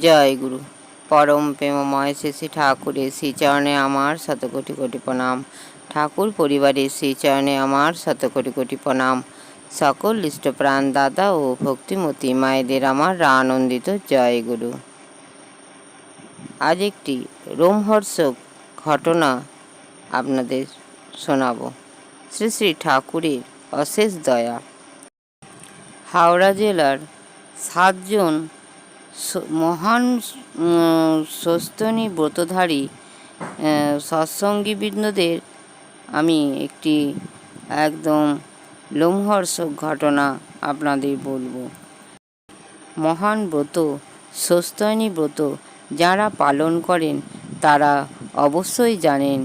জয় গুরু। পরম প্রেমময় শ্রী ঠাকুরের শ্রীচরণে আমার শত কোটি প্রণাম। ঠাকুর পরিবারের শ্রীচরণে আমার শত কোটি প্রণাম। সকল ইষ্টপ্রাণ দাদা ও ভক্তিমতী মায়েদের আমার আনন্দিত জয় গুরু। আজ একটি রোমহর্ষক ঘটনা আপনাদের শোনাব। শ্রী শ্রী ঠাকুরের অশেষ দয়া। হাওড়া জেলার সাতজন মহান সস্তনী ব্রতধারী সৎসঙ্গীবৃন্দদের আমি একটি একদম লোমহর্ষক ঘটনা আপনাদের বলব। মহান ব্রত, সস্তনী ব্রত যারা পালন করেন, তারা অবশ্যই জানেন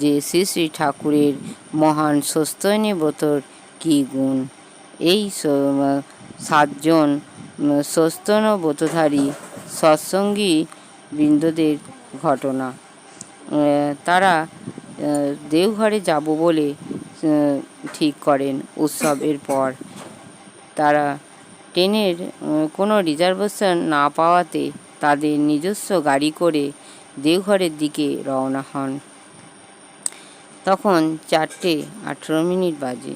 যে শ্রী শ্রী ঠাকুরের মহান সস্তনী ব্রতর কী গুণ। এই সাতজন সস্তন ব্রতধারী সৎসঙ্গী বৃন্দদের ঘটনা। তারা দেওঘরে যাব বলে ঠিক করেন উৎসবের পর। তারা ট্রেনের কোনো রিজার্ভেশন না পাওয়াতে তাদের নিজস্ব গাড়ি করে দেওঘরের দিকে রওনা হন। তখন চারটে আঠেরো মিনিট বাজে।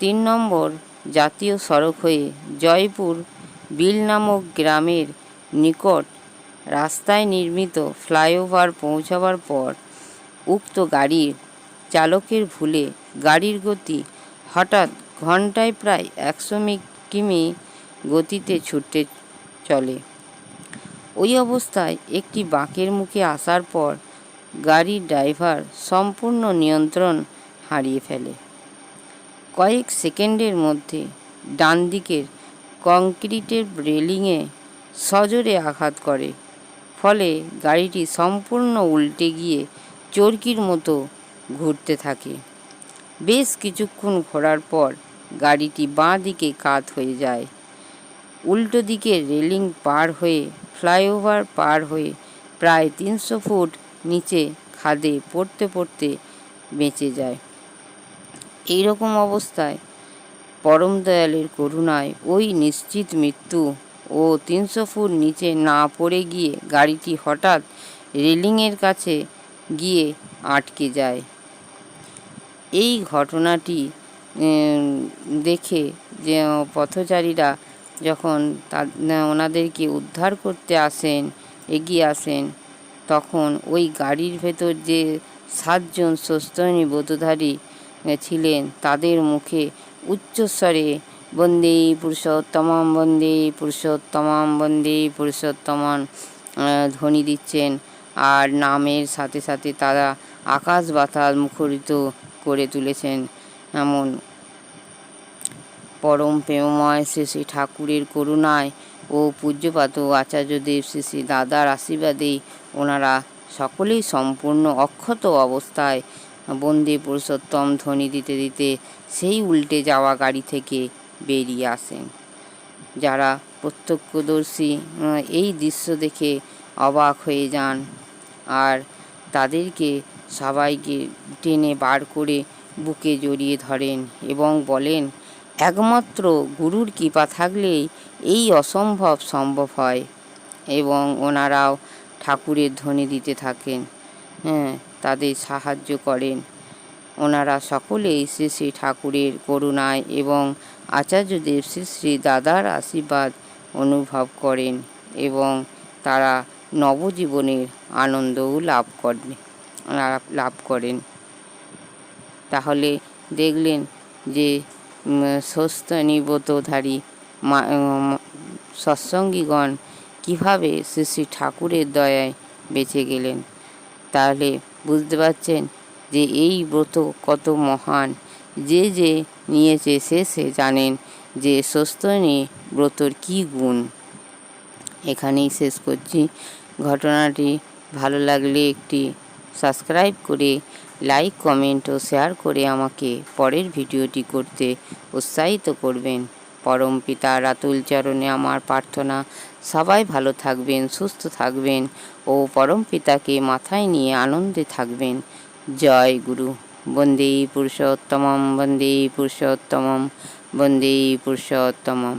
তিন নম্বর জাতীয় সড়ক হয়ে জয়পুর বিল নামক গ্রামের নিকট রাস্তায় নির্মিত ফ্লাইওভার পৌঁছাবার পর উক্ত গাড়ির চালকের ভুলে গাড়ির গতি হঠাৎ ঘন্টায় প্রায় একশো কিমি গতিতে ছুটতে চলে। ওই অবস্থায় একটি বাঁকের মুখে আসার পর গাড়ির ড্রাইভার সম্পূর্ণ নিয়ন্ত্রণ হারিয়ে ফেলে। কয়েক সেকেন্ডের মধ্যে ডান দিকের কংক্রিটের রেলিংয়ে সজোরে আঘাত করে। ফলে গাড়িটি সম্পূর্ণ উল্টে গিয়ে চরকির মতো ঘুরতে থাকে। বেশ কিছুক্ষণ ঘোরার পর গাড়িটি বাঁ দিকে কাত হয়ে যায়। উল্টো দিকে রেলিং পার হয়ে, ফ্লাইওভার পার হয়ে প্রায় তিনশো ফুট নিচে খাদে পড়তে পড়তে বেঁচে যায়। এই রকম অবস্থায়। পরম দয়ালের করুণায় ওই নিশ্চিত মৃত্যু ও তিনশো ফুট নিচে না পড়ে গিয়ে গাড়িটি হঠাৎ রেলিংয়ের কাছে গিয়ে আটকে যায়। এই ঘটনাটি দেখে যে পথচারীরা যখন তা ওনাদেরকে উদ্ধার করতে আসেন এগিয়ে আসেন তখন ওই গাড়ির ভেতর যে সাতজন সস্তনী আহ, ছিলেন। তাদের মুখে উচ্চস্বরে, বন্দে পুরুষোত্তমম বন্দে পুরুষোত্তমম, বন্দে পুরুষোত্তমন ধ্বনি দিচ্ছেন। আর নামের সাথে সাথে তারা আকাশ বাতাস মুখরিত করে তুলেছেন এমন। পরম প্রেমময় শ্রী শ্রী ঠাকুরের করুণায় ও পূজ্যপাত আচার্যদেব শ্রী শ্রী দাদার আশীর্বাদে ওনারা সকলেই সম্পূর্ণ অক্ষত অবস্থায় বন্দে পুরুষোত্তম ধ্বনি দিতে দিতে সেই উল্টে যাওয়া গাড়ি থেকে বেরিয়ে আসেন। যারা প্রত্যক্ষদর্শী এই দৃশ্য দেখে অবাক হয়ে যান আর তাদেরকে সবাইকে টেনে বার করে বুকে জড়িয়ে ধরেন এবং বলেন, একমাত্র গুরুর কৃপা থাকলেই এই অসম্ভব সম্ভব হয়। এবং ওনারাও ঠাকুরের ধ্বনি দিতে থাকেন। হ্যাঁ তাদের সাহায্য করেন। ওনারা সকলেই শ্রী শ্রী ঠাকুরের করুণায় এবং আচার্যদেব শ্রী শ্রী দাদার আশীর্বাদ অনুভব করেন এবং তারা নবজীবনের আনন্দও লাভ করেন লাভ করেন। তাহলে দেখলেন যে উম, স্বস্ত নিব্রতধারী মা সৎসঙ্গীগণ কীভাবে শ্রী শ্রী ঠাকুরের দয়ায় বেঁচে গেলেন। তাহলে বুঝতে পারছেন যে এই ব্রত কত মহান। যে যে নিয়েছে সে সে জানেন যে স্বস্তনী ব্রতর কী গুণ। এখানেই শেষ করছি। ঘটনাটি ভালো লাগলে একটি সাবস্ক্রাইব করে, লাইক, কমেন্ট ও শেয়ার করে আমাকে পরের ভিডিওটি করতে উৎসাহিত করবেন। পরম পিতা রাতুল চরণে আমার প্রার্থনা। সবাই ভালো থাকবেন, সুস্থ থাকবেন ও পরম পিতাকে মাথায় নিয়ে আনন্দে থাকবেন। জয় গুরু। বন্দে পুরুষোত্তমম বন্দে পুরুষোত্তমম বন্দে পুরুষোত্তমম।